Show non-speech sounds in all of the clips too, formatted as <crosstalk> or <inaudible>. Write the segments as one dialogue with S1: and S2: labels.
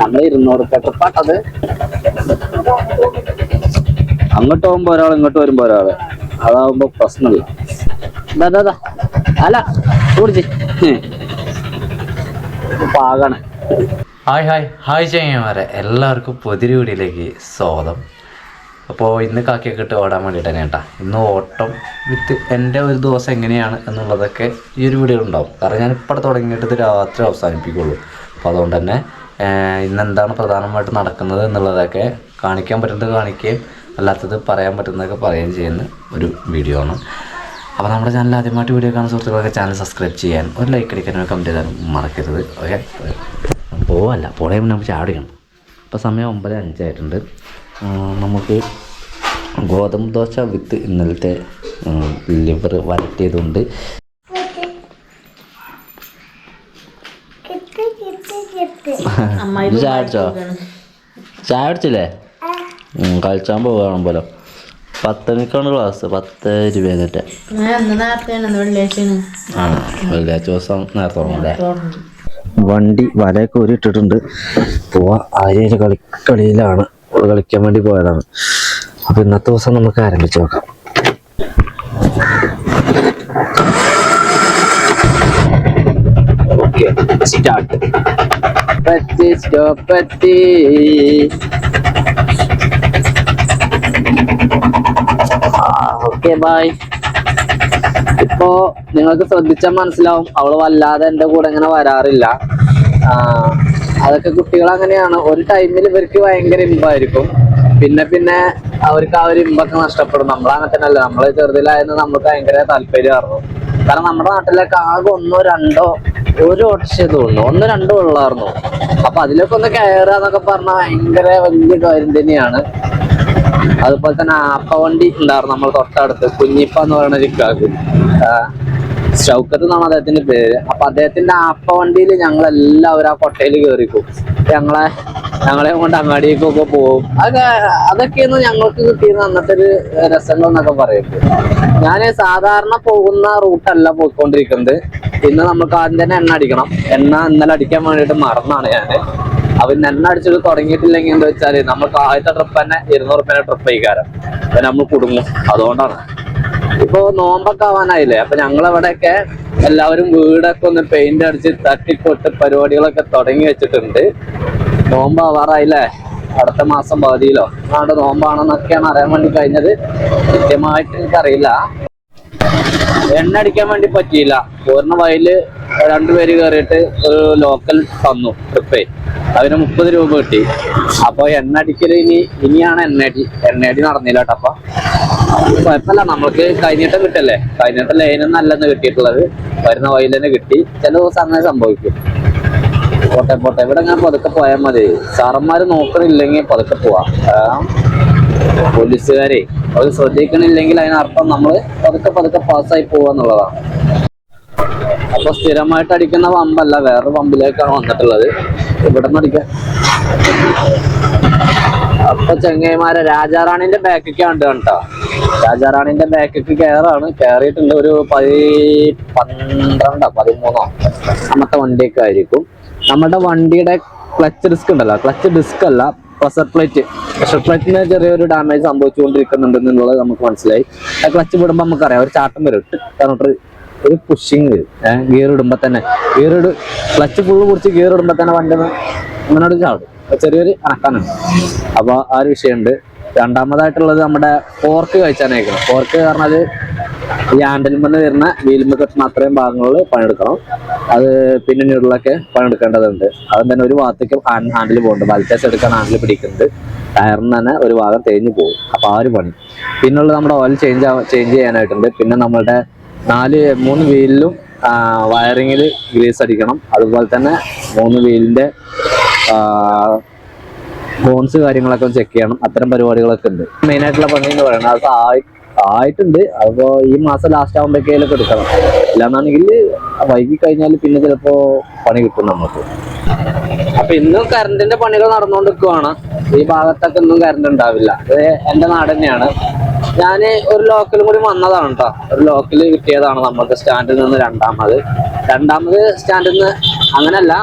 S1: നമ്മൾ ഇരുന്നൂറ് കട്ടപ്പാട്ടത് അങ്ങോട്ട് പോകുമ്പോ ഒരാൾ ഇങ്ങോട്ട് വരുമ്പോ ഒരാൾ. അതാവുമ്പോ പ്രശ്നമില്ല. അല്ല കുടിച്ച് പാകാണ്
S2: ഹായ് ഹായ്. ഹായ് ചെയ്യന്മാരെ എല്ലാവർക്കും പൊതിരി വീടിയിലേക്ക് സ്വാഗതം. അപ്പോൾ ഇന്ന് കാക്കിയൊക്കെ ഇട്ട് ഓടാൻ വേണ്ടിയിട്ട് തന്നെ കേട്ടാ ഇന്ന് ഓട്ടം വിത്ത് എന്റെ ഒരു ദിവസം എങ്ങനെയാണ് എന്നുള്ളതൊക്കെ ഈ ഒരു വീഡിയോ ഉണ്ടാവും. കാരണം ഞാൻ ഇപ്പോൾ തുടങ്ങിയിട്ട് രാത്രി അവസാനിപ്പിക്കുള്ളൂ. അപ്പോൾ അതുകൊണ്ട് തന്നെ ആഹ് ഇന്ന് എന്താണ് പ്രധാനമായിട്ട് നടക്കുന്നത് എന്നുള്ളതൊക്കെ കാണിക്കാൻ പറ്റുന്നത് കാണിക്കുകയും അല്ലാത്തത് പറയാൻ പറ്റുന്നതൊക്കെ പറയുകയും ചെയ്യുന്ന ഒരു വീഡിയോ ആണ്. അപ്പോൾ നമ്മുടെ ചാനൽ ആദ്യമായിട്ട് വീഡിയോ കാണുന്ന സുഹൃത്തുക്കളൊക്കെ ചാനൽ സബ്സ്ക്രൈബ് ചെയ്യാൻ ഒരു ലൈക്ക് അടിക്കാനും കമന്റ് ചെയ്താലും മറക്കരുത്. ഓക്കെ പോവല്ല. പോണേ നമുക്ക് ചാടിക്കണം ഇപ്പോൾ സമയം ഒമ്പത് അഞ്ചായിട്ടുണ്ട് നമുക്ക് ഗോതമ്പ് ദോശ വിത്ത് ഇന്നലത്തെ ലിവർ വരട്ടിയതുണ്ട്. ചായ അടിച്ചോ ചായ അടിച്ചില്ലേ കളിച്ചാൻ പോകണം പോലെ പത്തണിക്കാണ് ക്ലാസ് പത്ത് രൂപയൊക്കെ ആ വെള്ളിയാഴ്ച ദിവസം നേരത്തെ തുടങ്ങല്ലേ വണ്ടി വലയൊക്കെ ഉരുട്ടിട്ടുണ്ട് പോവാ ആര്യ കളി കളിയിലാണ്. കളിക്കാൻ വേണ്ടി പോയതാണ്. അപ്പൊ ഇന്നത്തെ ദിവസം നമുക്ക് ആരംഭിച്ച് നോക്കാം.
S1: പറ്റി ഓക്കെ ബൈ ഇപ്പോ നിങ്ങൾക്ക് ശ്രദ്ധിച്ചാൽ മനസ്സിലാവും. അവൾ വല്ലാതെ എന്റെ കൂടെ ഇങ്ങനെ വരാറില്ല. അതൊക്കെ കുട്ടികൾ അങ്ങനെയാണ്. ഒരു ടൈമിൽ ഇവർക്ക് ഭയങ്കര ഇമ്പായിരിക്കും. പിന്നെ പിന്നെ അവർക്ക് ആ ഒരു ഇമ്പൊക്കെ നഷ്ടപ്പെടും. നമ്മളങ്ങനെ തന്നെ നമ്മൾ ചെറുതിലായിരുന്നു നമുക്ക് ഭയങ്കര താല്പര്യമായിരുന്നു കാരണം നമ്മുടെ നാട്ടിലൊക്കെ ആകെ ഒന്നോ രണ്ടോ ഒരു ഓട്ടോറിക്ഷ തോന്നുന്നു ഒന്നോ രണ്ടോ ഉള്ളായിരുന്നു. അപ്പൊ അതിലൊക്കെ ഒന്ന് കയറുക എന്നൊക്കെ ഭയങ്കര വലിയ കാര്യം തന്നെയാണ്. അതുപോലെ തന്നെ ആപ്പ വണ്ടി ഉണ്ടായിരുന്നു നമ്മൾ തൊട്ടടുത്ത് കുഞ്ഞിപ്പ എന്ന് പറയുന്ന ഒരു കാക്ക്. ഷൗക്കത്ത് എന്നാണ് അദ്ദേഹത്തിന്റെ പേര്. അപ്പൊ അദ്ദേഹത്തിന്റെ ആപ്പ വണ്ടിയിൽ ഞങ്ങൾ എല്ലാവരും ആ കൊട്ടയിൽ കയറിക്കും ഞങ്ങളെ ഞങ്ങളെ കൊണ്ട് അങ്ങാടിയേക്കൊക്കെ പോകും. അതൊക്കെ അതൊക്കെയാണ് ഞങ്ങൾക്ക് കിട്ടിയിരുന്ന അന്നത്തെ ഒരു രസങ്ങൾ എന്നൊക്കെ പറയുന്നത്. ഞാൻ സാധാരണ പോകുന്ന റൂട്ടല്ല പോയിക്കൊണ്ടിരിക്കുന്നത്. ഇന്ന് നമുക്ക് ആദ്യം തന്നെ എണ്ണ അടിക്കണം. എണ്ണ ഇന്നലെ അടിക്കാൻ വേണ്ടിയിട്ട് മറന്നാണ് ഞാൻ അപ്പൊ ഇന്ന് എണ്ണ അടിച്ചിട്ട് തുടങ്ങിയിട്ടില്ലെങ്കിൽ എന്താ വെച്ചാൽ നമുക്ക് ആദ്യത്തെ ട്രിപ്പ് തന്നെ ഇരുന്നൂറ് ട്രിപ്പ് ആയിക്കാരം അപ്പൊ നമ്മൾ കുടുങ്ങും. അതുകൊണ്ടാണ്. ഇപ്പൊ നോമ്പൊക്കെ ആവാനായില്ലേ? അപ്പൊ ഞങ്ങളവിടെയൊക്കെ എല്ലാവരും വീടൊക്കെ ഒന്ന് പെയിന്റ് അടിച്ച് തട്ടിപ്പൊട്ട് പരിപാടികളൊക്കെ തുടങ്ങി വെച്ചിട്ടുണ്ട്. നോമ്പ് ആവാറായില്ലേ അടുത്ത മാസം പകുതിയിലോ? ആണ്ട് നോമ്പാണെന്നൊക്കെയാണ് അറിയാൻ വേണ്ടി കഴിഞ്ഞത്. കൃത്യമായിട്ട് എനിക്കറിയില്ല. എണ്ണ അടിക്കാൻ വേണ്ടി പറ്റിയില്ല. പൂർണ വയൽ രണ്ടുപേര് കയറിയിട്ട് ഒരു ലോക്കൽ തന്നു ട്രിപ്പേ അതിന് മുപ്പത് രൂപ കിട്ടി. അപ്പൊ എണ്ണ അടിക്കൽ ഇനി ഇനിയാണ് എണ്ണയടി എണ്ണയടി നടന്നില്ല കേട്ടോ അപ്പൊ. കുഴപ്പമില്ല നമ്മൾക്ക് കഴിഞ്ഞിട്ട് കിട്ടല്ലേ? കഴിഞ്ഞിട്ട് ലൈനും നല്ലെന്ന് കിട്ടിയിട്ടുള്ളത്. വരുന്ന വയലിൽ തന്നെ കിട്ടി. ചില ദിവസം അങ്ങനെ സംഭവിക്കും. പോട്ടെ പോട്ടെ. ഇവിടെ ഞാൻ പതുക്കെ പോയാൽ മതി. സാറന്മാര് നോക്കണില്ലെങ്കിൽ പതുക്കെ പോവാം. പോലീസുകാരെ അവർ ശ്രദ്ധിക്കണില്ലെങ്കിൽ അതിനർത്ഥം നമ്മൾ പതുക്കെ പതുക്കെ പാസ്സായി പോവാന്നുള്ളതാണ് അപ്പൊ സ്ഥിരമായിട്ട് അടിക്കുന്ന പമ്പല്ല വേറെ പമ്പിലേക്കാണ് വന്നിട്ടുള്ളത്. ഇവിടെ നിന്ന് അടിക്കാം. അപ്പൊ ചെങ്ങൈമാരെ രാജാറാണിന്റെ ബാക്കിക്ക് ഉണ്ട് കേട്ടോ രാജാറാണിന്റെ ബാക്കിക്ക് കയറാണ്. കയറിയിട്ടുണ്ട് ഒരു പതി പന്ത്രണ്ടോ പതിമൂന്നോ അന്നത്തെ വണ്ടിയൊക്കെ ആയിരിക്കും. നമ്മുടെ വണ്ടിയുടെ ക്ലച്ച് ഡിസ്ക് ഉണ്ടല്ലോ ക്ലച്ച് ഡിസ്ക് അല്ല പ്രഷർ പ്ലേറ്റ് പ്രഷർ പ്ലേറ്റിന് ചെറിയൊരു ഡാമേജ് സംഭവിച്ചുകൊണ്ടിരിക്കുന്നുണ്ട് എന്നുള്ളത് നമുക്ക് മനസ്സിലായി. ആ ക്ലച്ച് വിടുമ്പോൾ നമുക്കറിയാം ഒരു ചാട്ടം വരും. കാരണം ഒരു പുഷിങ് വരും. ഗിയർ ഇടുമ്പോൾ തന്നെ. ഗിയർ ഇട് ക്ലച്ച് ഫുള്ള് കുറിച്ച് ഗിയർ ഇടുമ്പോൾ തന്നെ വണ്ടി ഇങ്ങനെ ചാടും. ചെറിയൊരു അനക്കാനുണ്ട്. അപ്പോൾ ആ ഒരു വിഷയമുണ്ട്. രണ്ടാമതായിട്ടുള്ളത് നമ്മുടെ ഫോർക്ക് കഴിച്ചാനയക്കണം ഫോർക്ക് പറഞ്ഞാൽ ഈ ഹാൻഡിൽമെന്ന് വരുന്ന വീലുമ്പ് കെട്ടുന്ന അത്രയും ഭാഗങ്ങളിൽ പണിയെടുക്കണം. അത് പിന്നെ ഞുള്ളൊക്കെ പണിയെടുക്കേണ്ടതുണ്ട്. അതും തന്നെ ഒരു ഭാഗത്തേക്ക് ഹാൻഡിൽ പോകുന്നുണ്ട് ബൽറ്റേഴ്സ് എടുക്കാൻ ഹാൻഡിൽ പിടിക്കുന്നുണ്ട്. ടയറിന് തന്നെ ഒരു ഭാഗം തേഞ്ഞു പോകും. അപ്പൊ ആ ഒരു പണി. പിന്നുള്ളത് നമ്മുടെ ഓയിൽ ചേഞ്ച് ചേഞ്ച് ചെയ്യാനായിട്ടുണ്ട്. പിന്നെ നമ്മളുടെ നാല് മൂന്ന് വീലിലും വയറിങ്ങിൽ ഗ്രീസ് അടിക്കണം. അതുപോലെ തന്നെ മൂന്ന് വീലിന്റെ ബോൺസ് കാര്യങ്ങളൊക്കെ ചെക്ക് ചെയ്യണം. അത്തരം പരിപാടികളൊക്കെ ഉണ്ട്. മെയിൻ ആയിട്ടുള്ള പണി എന്ന് പറയുന്നത് അത് ആയിട്ടുണ്ട്. അപ്പോ ഈ മാസം ലാസ്റ്റ് ആകുമ്പോഴേക്കൊക്കെ എടുക്കണം. ഇല്ലാന്നാണെങ്കിൽ വൈകി കഴിഞ്ഞാൽ പിന്നെ ചിലപ്പോ പണി കിട്ടും നമുക്ക് അപ്പൊ ഇന്നും കറണ്ടിന്റെ പണികൾ നടന്നുകൊണ്ടിരിക്കുവാണ് ഈ ഭാഗത്തൊക്കെ ഇന്നും കറണ്ട് ഉണ്ടാവില്ല. എന്റെ നാട് തന്നെയാണ്. ഞാൻ ഒരു ലോക്കലും കൂടി വന്നതാണ് കേട്ടോ ഒരു ലോക്കൽ കിട്ടിയതാണ് നമ്മൾക്ക് സ്റ്റാൻഡിൽ നിന്ന് രണ്ടാമത്. രണ്ടാമത് സ്റ്റാൻഡിൽ നിന്ന് അങ്ങനല്ല.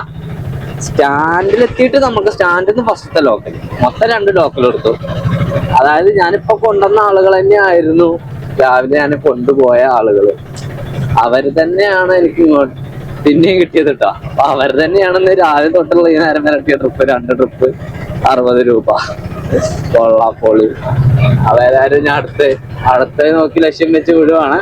S1: സ്റ്റാൻഡിൽ എത്തിയിട്ട് നമുക്ക് സ്റ്റാൻഡിൽ നിന്ന് ഫസ്റ്റത്തെ ലോക്കൽ മൊത്തം രണ്ട് ലോക്കൽ എടുത്തു. അതായത് ഞാനിപ്പോ കൊണ്ടുവന്ന ആളുകൾ തന്നെയായിരുന്നു. രാവിലെ ഞാൻ കൊണ്ടുപോയ ആളുകൾ അവർ തന്നെയാണ് എനിക്ക് ഇങ്ങോട്ട് പിന്നെയും കിട്ടിയത് കേട്ടോ അപ്പൊ അവർ തന്നെയാണെന്ന് രാവിലെ തൊട്ടുള്ള ഈ നേരം വരെ ട്രിപ്പ് രണ്ട് ട്രിപ്പ് അറുപത് രൂപ. കൊള്ളാപ്പൊളി അതായത് ഞാൻ അടുത്ത് അടുത്ത് നോക്കി ലക്ഷ്യം വെച്ച് വിടുവാണ്.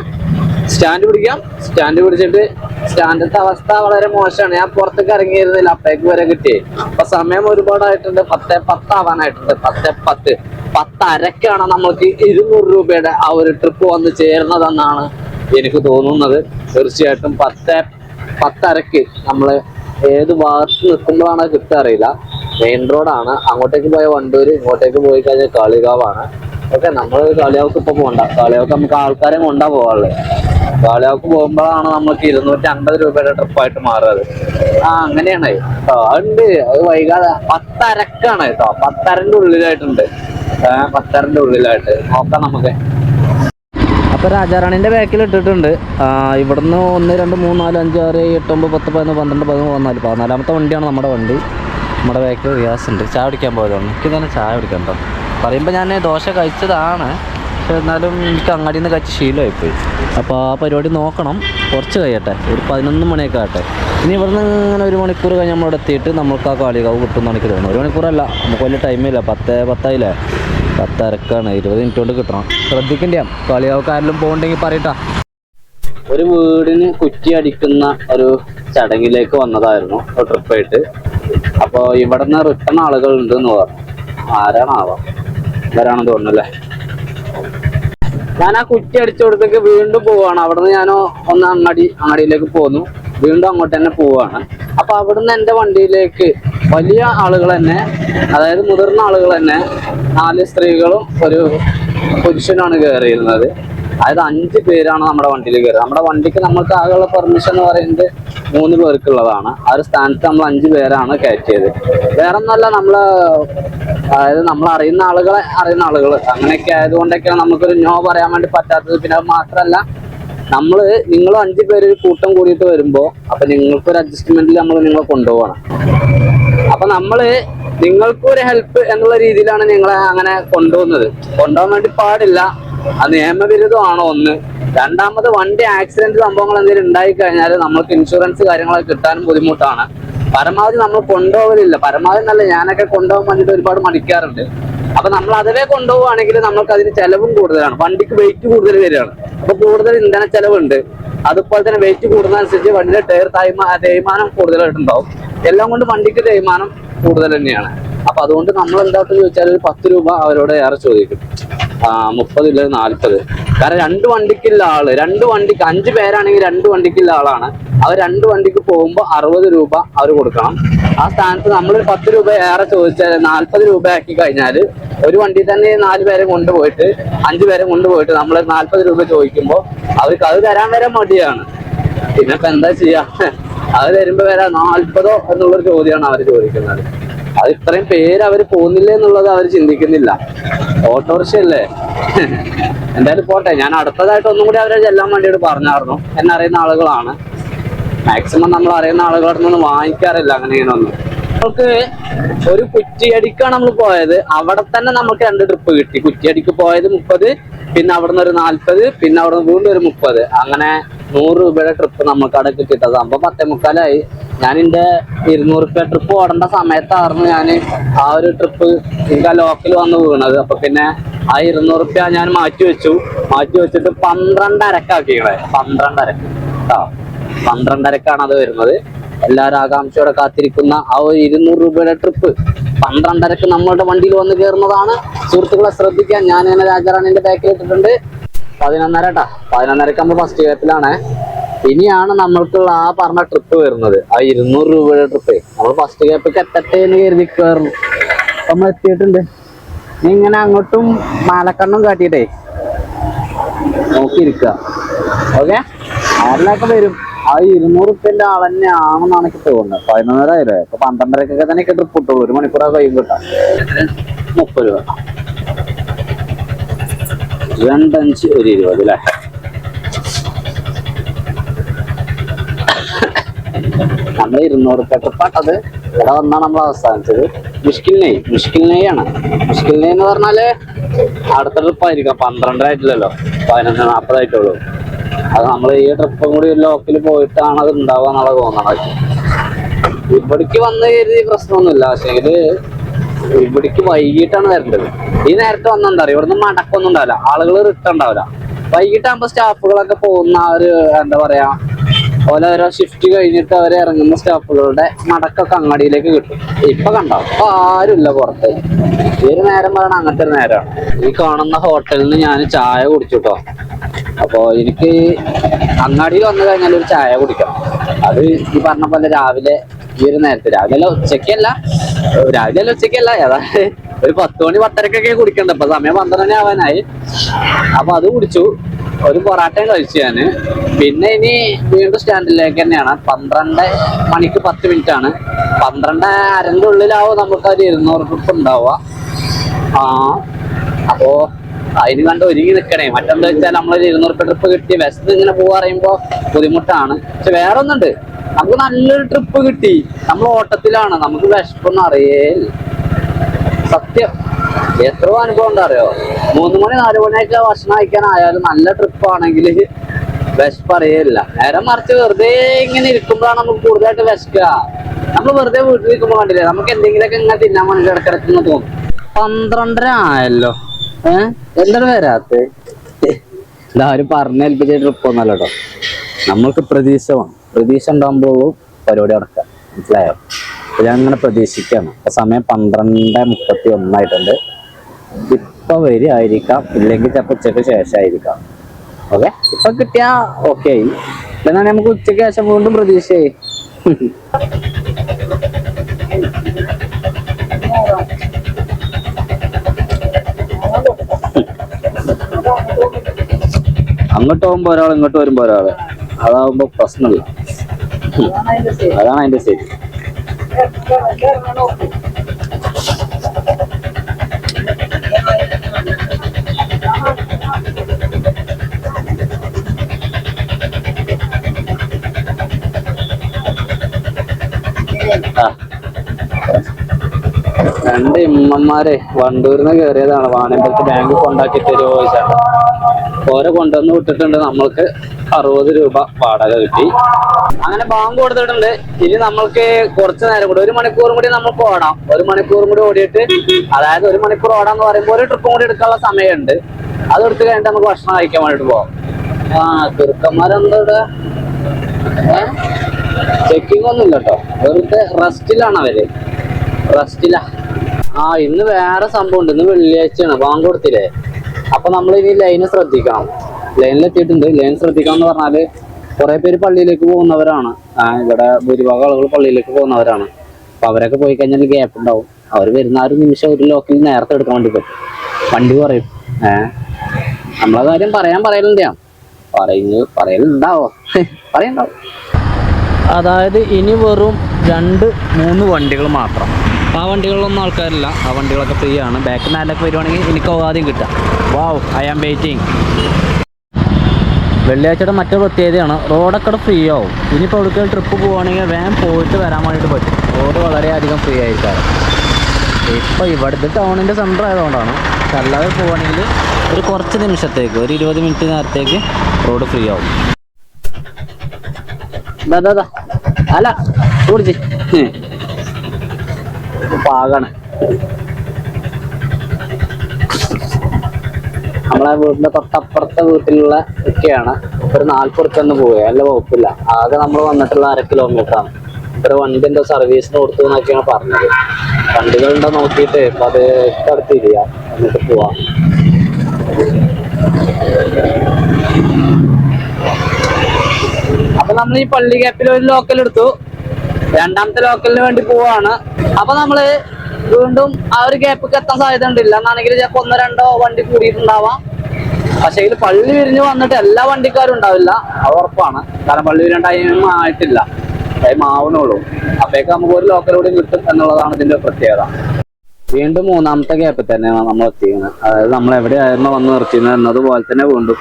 S1: സ്റ്റാൻഡ് പിടിക്കാം. സ്റ്റാൻഡ് പിടിച്ചിട്ട് സ്റ്റാൻഡിന്റെ അവസ്ഥ വളരെ മോശമാണ്. ഞാൻ പുറത്തേക്ക് ഇറങ്ങിയിരുന്നില്ല. അപ്പേക്ക് വരെ കിട്ടി. അപ്പൊ സമയം ഒരുപാടായിട്ടുണ്ട്. പത്ത് പത്താവാനായിട്ടുണ്ട് പത്ത് പത്ത്. പത്തരക്കാണ് നമ്മൾക്ക് ഇരുന്നൂറ് രൂപയുടെ ആ ഒരു ട്രിപ്പ് വന്ന് ചേർന്നതെന്നാണ് എനിക്ക് തോന്നുന്നത്. തീർച്ചയായിട്ടും പത്ത് പത്തരക്ക് നമ്മൾ ഏത് ഭാഗത്ത് നിൽക്കുമ്പോഴാണ് കിട്ടുക അറിയില്ല. മെയിൻ റോഡാണ്. അങ്ങോട്ടേക്ക് പോയ വണ്ടൂര് ഇങ്ങോട്ടേക്ക് പോയി കഴിഞ്ഞാൽ കാളികാവാണ്. ഓക്കെ നമ്മൾ കാളിയാവക്ക് ഇപ്പൊ പോകണ്ട കാളിയാവക്ക് നമുക്ക് ആൾക്കാരെ കൊണ്ടാ പോവാറുള്ളത് കാളിയാവക്ക് പോകുമ്പോഴാണ് നമുക്ക് ഇരുന്നൂറ്റി അൻപത് രൂപയുടെ ട്രിപ്പായിട്ട് മാറുന്നത്. ആ അങ്ങനെയാണ്. കേട്ടോ അതുണ്ട്. അത് വൈകാതെ പത്തരക്കാണ് കേട്ടോ. പത്തരന്റെ ഉള്ളിലായിട്ടുണ്ട്. പത്തരന്റെ ഉള്ളിലായിട്ട്. നോക്കാം നമുക്ക്. അപ്പോൾ രാജാറാണിന്റെ ബാക്കിൽ ഇട്ടിട്ടുണ്ട്. ഇവിടുന്ന് ഒന്ന് രണ്ട് മൂന്ന് നാല് അഞ്ച് ആറ് എട്ട് ഒമ്പത് പത്ത് പതിനൊന്ന് പന്ത്രണ്ട് പതിമൂന്ന് പതിനാല്. പതിനാലാമത്തെ വണ്ടിയാണ് നമ്മുടെ വണ്ടി. നമ്മുടെ ബാക്കിൽ റിയാസ് ഉണ്ട്. ചായ കുടിക്കാൻ പോയതാണ്. എനിക്ക് തന്നെ ചായ കുടിക്കാൻ കേട്ടോ. പറയുമ്പോൾ ഞാൻ ദോശ കഴിച്ചതാണ്. പക്ഷെ എന്നാലും എനിക്ക് അങ്ങാടിയിൽ നിന്ന് കച്ച് ശീലമായിപ്പോയി. അപ്പോൾ ആ പരിപാടി നോക്കണം. കുറച്ച് കഴിയട്ടെ. ഒരു പതിനൊന്ന് മണിയൊക്കെ ആട്ടെ ഇനി ഇവിടുന്ന് ഇങ്ങനെ ഒരു മണിക്കൂർ കഴിഞ്ഞ് നമ്മളിവിടെ എത്തിയിട്ട് നമുക്ക് ആ കാളികാവ് കിട്ടുമെന്ന് എനിക്ക് തോന്നുന്നു. ഒരു മണിക്കൂറല്ല. നമുക്ക് വലിയ ടൈമില്ല പത്ത് പത്തായില്ലേ? പത്തരക്കാണ്. ഇരുപത് മിനിറ്റ് കൊണ്ട് കിട്ടണം. ശ്രദ്ധിക്കണ്ടേ കാളികാവക്കാരെല്ലാം പോകണ്ടെങ്കിൽ പറയട്ടാ. ഒരു വീടിന് കുറ്റി അടിക്കുന്ന ഒരു ചടങ്ങിലേക്ക് വന്നതായിരുന്നു. ട്രിപ്പായിട്ട് അപ്പോൾ ഇവിടെ നിന്ന് റിട്ടേൺ ആളുകൾ ഉണ്ടെന്ന് പറഞ്ഞു. ആരാണാവാം? ഇവരാണെന്ന് തോന്നുന്നല്ലേ ഞാൻ ആ കുറ്റി അടിച്ചു കൊടുത്തേക്ക് വീണ്ടും പോവാണ് അവിടുന്ന് ഞാൻ ഒന്ന് അങ്ങാടി അങ്ങാടിയിലേക്ക് പോന്നു. വീണ്ടും അങ്ങോട്ട് തന്നെ പോവാണ് അപ്പൊ അവിടുന്ന് എന്റെ വണ്ടിയിലേക്ക് വലിയ ആളുകൾ തന്നെ അതായത് മുതിർന്ന ആളുകൾ തന്നെ നാല് സ്ത്രീകളും ഒരു പുരുഷനാണ് കയറിയിരുന്നത്. അതായത് അഞ്ച് പേരാണ് നമ്മുടെ വണ്ടിയിൽ കയറുക നമ്മുടെ വണ്ടിക്ക് നമ്മൾക്ക് ആകെയുള്ള പെർമിഷൻ എന്ന് പറയുന്നത് മൂന്ന് പേർക്കുള്ളതാണ്. ആ ഒരു സ്ഥാനത്ത് നമ്മൾ അഞ്ച് പേരാണ് കയറ്റിയത്. വേറെ ഒന്നല്ല നമ്മൾ അതായത് നമ്മൾ അറിയുന്ന ആളുകളെ അറിയുന്ന ആളുകൾ. അങ്ങനെയൊക്കെ ആയതുകൊണ്ടൊക്കെയാണ് നമുക്കൊരു നോ പറയാൻ വേണ്ടി പറ്റാത്തത്. പിന്നെ അത് മാത്രമല്ല നമ്മൾ നിങ്ങൾ അഞ്ചു പേര് കൂട്ടം കൂടിയിട്ട് വരുമ്പോൾ അപ്പൊ നിങ്ങൾക്ക് ഒരു അഡ്ജസ്റ്റ്മെന്റിൽ നമ്മൾ നിങ്ങളെ കൊണ്ടുപോകണം. അപ്പൊ നമ്മൾ നിങ്ങൾക്കും ഒരു ഹെൽപ്പ് എന്നുള്ള രീതിയിലാണ് നിങ്ങളെ അങ്ങനെ കൊണ്ടുപോകുന്നത്. കൊണ്ടുപോകാൻ വേണ്ടി പാടില്ല. അത് നിയമവിരുദ്ധമാണോ ഒന്ന്. രണ്ടാമത് വണ്ടി ആക്സിഡന്റ് സംഭവങ്ങൾ എന്തെങ്കിലും ഉണ്ടായി കഴിഞ്ഞാൽ നമ്മൾക്ക് ഇൻഷുറൻസ് കാര്യങ്ങളൊക്കെ കിട്ടാനും ബുദ്ധിമുട്ടാണ്. പരമാവധി നമ്മൾ കൊണ്ടുപോകലില്ല. പരമാവധി നല്ല ഞാനൊക്കെ കൊണ്ടുപോകാൻ വേണ്ടിയിട്ട് ഒരുപാട് മടിക്കാറുണ്ട്. അപ്പൊ നമ്മൾ അതിനെ കൊണ്ടുപോവുകയാണെങ്കിൽ നമ്മൾക്ക് അതിന് ചെലവും കൂടുതലാണ്. വണ്ടിക്ക് വെയിറ്റ് കൂടുതൽ വരികയാണ്. അപ്പൊ കൂടുതൽ ഇന്ധന ചെലവുണ്ട്. അതുപോലെ തന്നെ വെയിറ്റ് കൂടുന്നതനുസരിച്ച് വണ്ടിയുടെ ടയർ തേയ്മാ തേയ്മാനം കൂടുതലായിട്ടുണ്ടാവും. എല്ലാം കൊണ്ട് വണ്ടിക്ക് തേയ്മാനം കൂടുതൽ തന്നെയാണ്. അപ്പൊ അതുകൊണ്ട് നമ്മൾ എന്താണെന്ന് ചോദിച്ചാൽ ഒരു പത്ത് രൂപ അവരോട് ഏറെ ചോദിക്കും. ആ മുപ്പത് ഇല്ലത് നാൽപ്പത് കാരണം രണ്ട് വണ്ടിക്കുള്ള ആൾ രണ്ട് വണ്ടിക്ക് അഞ്ച് പേരാണെങ്കിൽ രണ്ട് വണ്ടിക്കുള്ള ആളാണ്. അവർ രണ്ട് വണ്ടിക്ക് പോകുമ്പോൾ അറുപത് രൂപ അവർ കൊടുക്കണം. ആ സ്ഥാനത്ത് നമ്മൾ പത്ത് രൂപ ഏറെ ചോദിച്ചാൽ നാൽപ്പത് രൂപ ആക്കി കഴിഞ്ഞാൽ ഒരു വണ്ടി തന്നെ നാല് പേരെ കൊണ്ടുപോയിട്ട് അഞ്ച് പേരെ കൊണ്ടുപോയിട്ട് നമ്മൾ നാൽപ്പത് രൂപ ചോദിക്കുമ്പോൾ അവർക്ക് അത് തരാൻ വരെ മടിയാണ്. പിന്നെ ഇപ്പൊ എന്താ ചെയ്യാ? അത് തരുമ്പോ വരാ നാൽപ്പതോ എന്നുള്ളൊരു ചോദ്യമാണ് അവർ ചോദിക്കുന്നത്. അത് ഇത്രയും പേര് അവർ പോകുന്നില്ല എന്നുള്ളത് അവർ ചിന്തിക്കുന്നില്ല. ഓട്ടോറിക്ഷ അല്ലേ? എന്തായാലും പോട്ടെ. ഞാൻ അടുത്തതായിട്ട് ഒന്നും കൂടി അവരെ ചെല്ലാൻ വേണ്ടിയിട്ട് പറഞ്ഞായിരുന്നു. എന്നറിയുന്ന ആളുകളാണ്. മാക്സിമം നമ്മൾ അറിയുന്ന ആളുകളുടെ നിന്ന് വാങ്ങിക്കാറില്ല അങ്ങനെ ഇങ്ങനെയൊന്നും നമ്മൾക്ക് ഒരു കുറ്റിയടിക്കാണ് നമ്മൾ പോയത്. അവിടെ തന്നെ നമുക്ക് രണ്ട് ട്രിപ്പ് കിട്ടി. കുറ്റിയടിക്ക് പോയത് മുപ്പത് പിന്നെ അവിടുന്ന് ഒരു നാല്പത് പിന്നെ അവിടുന്ന് വീണ്ടും ഒരു മുപ്പത്. അങ്ങനെ നൂറ് രൂപയുടെ ട്രിപ്പ് നമുക്ക് അവിടെ കിട്ടിയിട്ടത്. അപ്പൊ പത്തേ മുക്കാലായി. ഞാൻ എന്റെ ഇരുന്നൂറ് രൂപ ട്രിപ്പ് ഓടേണ്ട സമയത്തായിരുന്നു ഞാൻ ആ ഒരു ട്രിപ്പ് എനിക്ക് ആ ലോക്കൽ വന്ന് വീണത്. അപ്പൊ പിന്നെ ആ ഇരുന്നൂറ് രൂപ ഞാൻ മാറ്റി വെച്ചു. മാറ്റി വെച്ചിട്ട് പന്ത്രണ്ടരക്കാക്കികളെ പന്ത്രണ്ടരക്ക് കേട്ടോ പന്ത്രണ്ടരക്കാണ് അത് വരുന്നത്. എല്ലാവരും ആകാംക്ഷയോടെ കാത്തിരിക്കുന്ന ആ ഒരു ഇരുന്നൂറ് രൂപയുടെ ട്രിപ്പ് പന്ത്രണ്ടരക്ക് നമ്മളുടെ വണ്ടിയിൽ വന്ന് കയറുന്നതാണ് സുഹൃത്തുക്കളെ ശ്രദ്ധിക്കാൻ ഞാൻ ഇങ്ങനെ രാജാറാണിന്റെ ബാക്കിൽ ഇട്ടിട്ടുണ്ട്. പതിനൊന്നര കേട്ടാ പതിനൊന്നരക്ക് നമ്മൾ ഫസ്റ്റ് ഗ്യാപ്പിലാണ് ഇനിയാണ് നമ്മൾക്കുള്ള ആ പറഞ്ഞ ട്രിപ്പ് വരുന്നത്. ആ ഇരുന്നൂറ് രൂപയുടെ ട്രിപ്പ് നമ്മൾ ഫസ്റ്റ് ഗ്യാപ്പിക്ക് എത്തട്ടെ എന്ന് കരുതി കയറുന്നു നമ്മൾ എത്തിയിട്ടുണ്ട്. നീ ഇങ്ങനെ അങ്ങോട്ടും മാലക്കണ്ണും കാട്ടിയിട്ടേ നോക്കിയിരിക്കുക. ഓക്കെ ആരിലൊക്കെ വരും? ആ ഇരുന്നൂറ് ഉപ്പന്റെ ആൾ തന്നെ ആണെന്നാണ് എനിക്ക് തോന്നുന്നത്. പതിനൊന്നരായില്ലേ? ഇപ്പൊ പന്ത്രണ്ടരക്കൊക്കെ തന്നെ ട്രിപ്പ് കിട്ടുള്ളൂ. ഒരു മണിക്കൂറൊക്കെ കഴിയും കിട്ടാം. മുപ്പത് രൂപ. രണ്ടഞ്ച് ഒരു ഇരുപത് അല്ലേ? നമ്മൾ ഇരുന്നൂറ് ട്രിപ്പാട്ടത് ഇവിടെ വന്നാണ് നമ്മൾ അവസാനിച്ചത് മുഷ്കിൽ നെയ് മുഷ്കിൽ നെയ് ആണ് മുഷ്കിൽ നെയ് എന്ന് പറഞ്ഞാൽ അടുത്ത ട്രിപ്പ് ആയിരിക്കാം. പന്ത്രണ്ടായിട്ടില്ലല്ലോ പതിനൊന്ന് നാൽപ്പതായിട്ടുള്ളൂ അത് നമ്മൾ ഈ ട്രിപ്പും കൂടി ലോക്കിൽ പോയിട്ടാണ് അത് ഉണ്ടാവുക എന്നുള്ള തോന്നണത്. ഇവിടേക്ക് വന്ന് കരുതി പ്രശ്നമൊന്നുമില്ല. പക്ഷേങ്കിൽ ഇവിടേക്ക് വൈകിട്ടാണ് വരേണ്ടത്. ഈ നേരത്തെ വന്ന എന്താ പറയുക മടക്കൊന്നും ഉണ്ടാവില്ല. ആളുകൾ റിട്ടേൺ ഉണ്ടാവില്ല. വൈകിട്ടാകുമ്പോ സ്റ്റാഫുകളൊക്കെ പോകുന്ന ഒരു എന്താ പറയാ ഓരോരോ ഷിഫ്റ്റ് കഴിഞ്ഞിട്ട് അവർ ഇറങ്ങുന്ന സ്റ്റാഫുകളുടെ മടക്കൊക്കെ അങ്ങാടിയിലേക്ക് കിട്ടും. ഇപ്പൊ കണ്ടോ? ഇപ്പൊ ആരുമില്ല പുറത്ത്. ഈ ഒരു നേരം പറയണ അങ്ങനത്തെ ഒരു നേരമാണ് ഈ കാണുന്ന ഹോട്ടലിൽ നിന്ന് ഞാൻ ചായ കുടിച്ചു കേട്ടോ അപ്പോ എനിക്ക് അങ്ങാടിയിൽ വന്നു കഴിഞ്ഞാൽ ഒരു ചായ കുടിക്കണം. അത് ഈ പറഞ്ഞ പോലെ രാവിലെ ഈ ഒരു നേരത്തെ രാവിലെ അല്ല ഉച്ചയ്ക്കല്ല രാവിലെ അല്ല ഉച്ചയ്ക്കല്ല അതായത് ഒരു പത്ത് മണി പത്തരക്കൊക്കെ കുടിക്കണ്ട. ഇപ്പൊ സമയം പന്ത്രണ്ട് മണി ആവാനായി. അപ്പൊ അത് കുടിച്ചു. ഒരു പൊറാട്ടയും കഴിച്ചു ഞാൻ. പിന്നെ ഇനി വീണ്ടും സ്റ്റാൻഡിലേക്ക് തന്നെയാണ്. പന്ത്രണ്ട് മണിക്ക് പത്ത് മിനിറ്റ് ആണ് പന്ത്രണ്ട് അരന്റെ ഉള്ളിലാവും നമുക്ക് ഒരു ഇരുന്നൂറ് ട്രിപ്പ് ഉണ്ടാവുക. ആ അപ്പോ അതിന് കണ്ട് ഒരുങ്ങി നിൽക്കണേ മറ്റെന്താ വെച്ചാൽ നമ്മളൊരു ഇരുന്നൂറ് ട്രിപ്പ് കിട്ടി. വെസ്റ്റ് ഇങ്ങനെ പോവാ പറയുമ്പോ ബുദ്ധിമുട്ടാണ്. പക്ഷെ വേറെ ഒന്നുണ്ട് നമുക്ക് നല്ലൊരു ട്രിപ്പ് കിട്ടി. നമ്മൾ ഓട്ടത്തിലാണ്. നമുക്ക് വിശപ്പൊന്നും അറിയേ. സത്യം. എത്രയോ അനുഭവം ഉണ്ടറിയോ മൂന്ന് മണി നാല് മണിയൊക്കെ ഭക്ഷണം കഴിക്കാനായാലും നല്ല ട്രിപ്പ് ആണെങ്കിൽ വിശപ്പ് അറിയില്ല നേരെ മറിച്ച് വെറുതെ ഇങ്ങനെ ഇരിക്കുമ്പോഴാണ് നമുക്ക് കൂടുതലായിട്ട് വിശക്കുക. നമ്മൾ വെറുതെ വീട്ടിൽ നിൽക്കുമ്പോൾ കണ്ടില്ലേ നമുക്ക് എന്തെങ്കിലുമൊക്കെ ഇങ്ങനെ തിന്നാൻ വേണ്ടി ഇടക്കിടക്കുന്ന തോന്നും. പന്ത്രണ്ടര ആയല്ലോ. ഏഹ് എന്താണ് വരാത്ത ഇതാരും പറഞ്ഞേൽപ്പിച്ച ട്രിപ്പ് ഒന്നല്ല കേട്ടോ. നമ്മൾക്ക് പ്രതീക്ഷ വേണം. പ്രതീക്ഷ ഉണ്ടാകുമ്പോൾ പരിപാടി നടക്കാം മനസ്സിലായോ? അപ്പൊ ഞാൻ അങ്ങനെ പ്രതീക്ഷിക്കുകയാണ് ഇപ്പം സമയം പന്ത്രണ്ട് മുപ്പത്തി ഒന്നായിട്ടുണ്ട് ഇപ്പം വരികയായിരിക്കാം ഇല്ലെങ്കിൽ ചിലപ്പോൾ ഉച്ചയ്ക്ക് ശേഷമായിരിക്കാം. ഓക്കെ? ഇപ്പം കിട്ടിയാൽ ഓക്കെ ആയി. എന്നാൽ നമുക്ക് ഉച്ചയ്ക്ക് ശേഷം വീണ്ടും പ്രതീക്ഷയായി. അങ്ങോട്ട് പോകുമ്പോ ഒരാൾ ഇങ്ങോട്ട് വരുമ്പോ ഒരാൾ അതാവുമ്പോ പ്രശ്നമില്ല. അതാണ് അതിന്റെ ശരി. രണ്ട് ഇമ്മന്മാരെ വണ്ടൂരിന്ന് കയറിയതാണ് വാണിയമ്പലത്ത് ബാങ്ക് കൊണ്ടാക്കി തരുമോ ചോദിച്ചാണ് ഓരെ കൊണ്ടുവന്ന് വിട്ടിട്ടുണ്ട്. നമ്മൾക്ക് അറുപത് രൂപ വാടക കിട്ടി. അങ്ങനെ ബാങ്ക് കൊടുത്തിട്ടുണ്ട്. ഇനി നമ്മൾക്ക് കുറച്ച് നേരം കൂടി ഒരു മണിക്കൂറും കൂടി നമുക്ക് ഓടാം ഒരു മണിക്കൂറും കൂടി ഓടിയിട്ട് അതായത് ഒരു മണിക്കൂർ ഓടാന്ന് പറയുമ്പോൾ ഒരു ട്രിപ്പും കൂടി എടുക്കാനുള്ള സമയമുണ്ട്. അത് എടുത്ത് കഴിഞ്ഞിട്ട് നമുക്ക് ഭക്ഷണം കഴിക്കാൻ വേണ്ടിട്ട് പോവാം. ആ ചെറുക്കന്മാരെന്താ ചെക്കിംഗ് ഒന്നും ഇല്ല കേട്ടോ വെറുതെ റെസ്റ്റിലാണ് അവർ. റെസ്റ്റിലാ. ആ ഇന്ന് വേറെ സംഭവം ഉണ്ട്. ഇന്ന് വെള്ളിയാഴ്ചയാണ്. ബാങ്ക് കൊടുത്തില്ലേ? അപ്പൊ നമ്മൾ ഇനി ലൈന് ശ്രദ്ധിക്കണം. ലൈനിലെത്തിയിട്ടുണ്ട്. ലൈൻ ശ്രദ്ധിക്കണം എന്ന് പറഞ്ഞാൽ കുറെ പേര് പള്ളിയിലേക്ക് പോകുന്നവരാണ്. ഇവിടെ ഭൂരിഭാഗം ആളുകൾ പള്ളിയിലേക്ക് പോകുന്നവരാണ്. അപ്പൊ അവരൊക്കെ പോയി കഴിഞ്ഞാൽ ഗ്യാപ്പ് ഉണ്ടാവും. അവർ വരുന്ന ആ ഒരു നിമിഷം ഒരു ലോക്കിൽ നേരത്തെ എടുക്കാൻ വേണ്ടി പറ്റും. വണ്ടി പറയും. ഏഹ് നമ്മളെ കാര്യം പറയാൻ പറയലുണ്ടാ. പറയുന്നത് പറയുന്നു പറയലുണ്ടാവോ? <laughs> പറയണ്ടാവും. അതായത് ഇനി വെറും രണ്ട് മൂന്ന് വണ്ടികൾ മാത്രം. ആ വണ്ടികളിലൊന്നും ആൾക്കാരില്ല. ആ വണ്ടികളൊക്കെ ഫ്രീ ആണ്. ബാക്ക് നാലൊക്കെ വരുവാണെങ്കിൽ എനിക്ക് ആദ്യം കിട്ടാം വാവ് ഐ ആം വെയിറ്റിംഗ് വെള്ളിയാഴ്ചയുടെ മറ്റൊരു പ്രത്യേകതയാണ് റോഡൊക്കെ ഫ്രീ ആവും. ഇനിയിപ്പോൾ എവിടേക്കും ട്രിപ്പ് പോവുകയാണെങ്കിൽ വേഗം പോയിട്ട് വരാൻ വേണ്ടിയിട്ട് പറ്റും. റോഡ് വളരെയധികം ഫ്രീ ആയിരിക്കാം ഇപ്പോൾ ഇവിടുത്തെ ടൗണിന്റെ സെന്റർ ആയതുകൊണ്ടാണ്. അല്ലാതെ പോവുകയാണെങ്കിൽ ഒരു കുറച്ച് നിമിഷത്തേക്ക് ഒരു ഇരുപത് മിനിറ്റ് നേരത്തേക്ക് റോഡ് ഫ്രീ ആവും. അല്ല കുടിച്ച് പാകാണ്. നമ്മളെ വീടിന്റെ തൊട്ടപ്പുറത്തെ വീട്ടിലുള്ള ഒക്കെയാണ്. ഒരു നാൽപ്പത് ഒന്ന് പോവുക അല്ല കുഴപ്പമില്ല. ആകെ നമ്മൾ വന്നിട്ടുള്ള അര കിലോമീറ്റർ ആണ്. ഒരു വണ്ടി എന്തോ സർവീസിന് കൊടുത്തു എന്നൊക്കെയാണ് പറഞ്ഞത്. വണ്ടികളുണ്ടോ നോക്കിയിട്ട് ഇപ്പൊ അത് അടുത്തിരിക്കുക എന്നിട്ട് പോവാം. അപ്പൊ നമ്മൾ ഈ പള്ളി ഗ്യാപ്പിൽ ഒരു ലോക്കൽ എടുത്തു. രണ്ടാമത്തെ ലോക്കലിന് വേണ്ടി പോവാണ്. അപ്പൊ നമ്മൾ വീണ്ടും ആ ഒരു ഗ്യാപ്പൊക്കെ എത്താൻ സാധ്യത ഉണ്ട് ഇല്ലെന്നാണെങ്കിൽ ചിലപ്പോ ഒന്നോ രണ്ടോ വണ്ടി കൂടിയിട്ടുണ്ടാവാം. പക്ഷേ ഇതിൽ പള്ളി വിരിഞ്ഞ് വന്നിട്ട് എല്ലാ വണ്ടിക്കാരും ഉണ്ടാവില്ല. അത് ഉറപ്പാണ്. കാരണം പള്ളി വിരിയാൻ ടൈം ആയിട്ടില്ല. ടൈം ആവണുള്ളൂ അപ്പോഴേക്ക് നമുക്ക് ഒരു ലോക്കൽ കൂടി കിട്ടും എന്നുള്ളതാണ് ഇതിന്റെ പ്രത്യേകത. വീണ്ടും മൂന്നാമത്തെ ഗ്യാപ്പിൽ തന്നെയാണ് നമ്മൾ എത്തിക്കുന്നത്. അതായത് നമ്മൾ എവിടെയായിരുന്നു വന്ന് നിർത്തിയിരുന്നത് എന്നതുപോലെ തന്നെ വീണ്ടും.